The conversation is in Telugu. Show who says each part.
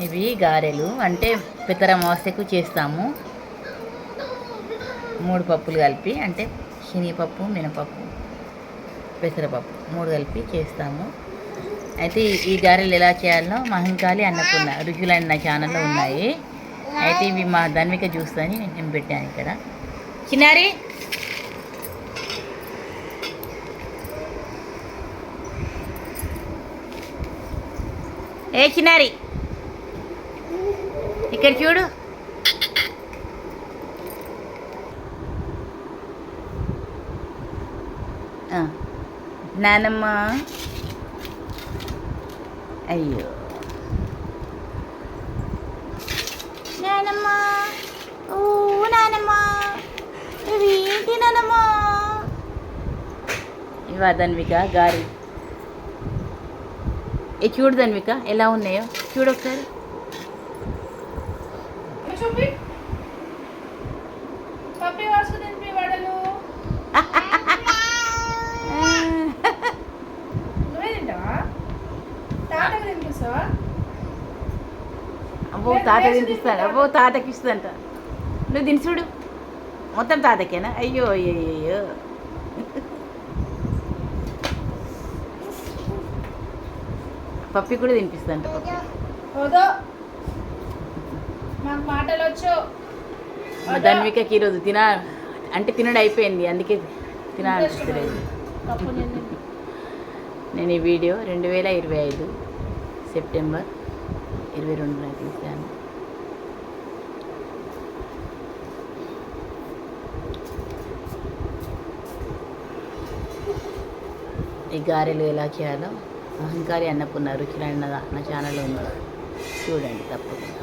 Speaker 1: ఇవి గారెలు అంటే పితర చేస్తాము. మూడు పప్పులు కలిపి అంటే శనగపప్పు మినపప్పు పెసరపప్పు మూడు కలిపి చేస్తాము. అయితే ఈ- గారెలు ఎలా చేయాలో మహంకాళి అన్నపూర్ణ రుచులైన నా ఛానల్లో ఉన్నాయి. అయితే ఇవి మా ధన్విక చూస్తని నేను పెట్టాను ఇక్కడ. చిన్నారి! ఏ చిన్నారి! ఇక్కడ చూడు. నానమ్మ. అయ్యో. నానమ్మ. ఓ నానమ్మ. ఇవి ఏంటి నానమ్మ? ఇవా ధన్విక గారి. ఏ చూడు ధన్విక ఎలా ఉన్నాయో? చూడు ఒకసారి.
Speaker 2: చూపి. పప్పి వాసు తినిపి వడలు. నువ్వే తింటావా? తాతకు తినిపిస్తావా?
Speaker 1: అబ్బో తాత తినిపిస్తాడు. అబ్బో తాతకి ఇస్తుందంట నువ్వు తిని చూడు. మొత్తం తాతకేనా? అయ్యో అయ్యో అయ్యో పప్పి కూడా తినిపిస్తుందంట పప్పి.
Speaker 2: మాకు మాటలు వచ్చు
Speaker 1: మా ధన్వికకి ఈరోజు తిన అంటే తినడం అయిపోయింది అందుకే
Speaker 2: పప్పు
Speaker 1: నేను ఈ వీడియో రెండు వేల ఇరవై ఐదు సెప్టెంబర్ ఇరవై రెండున తీశాను. ఈ గారెలు ఎలా చేయాలో అహంకారి అన్నపూర్ణ రుచులైన నా ఛానల్లో ఉంది. చూడండి తప్పకుండా.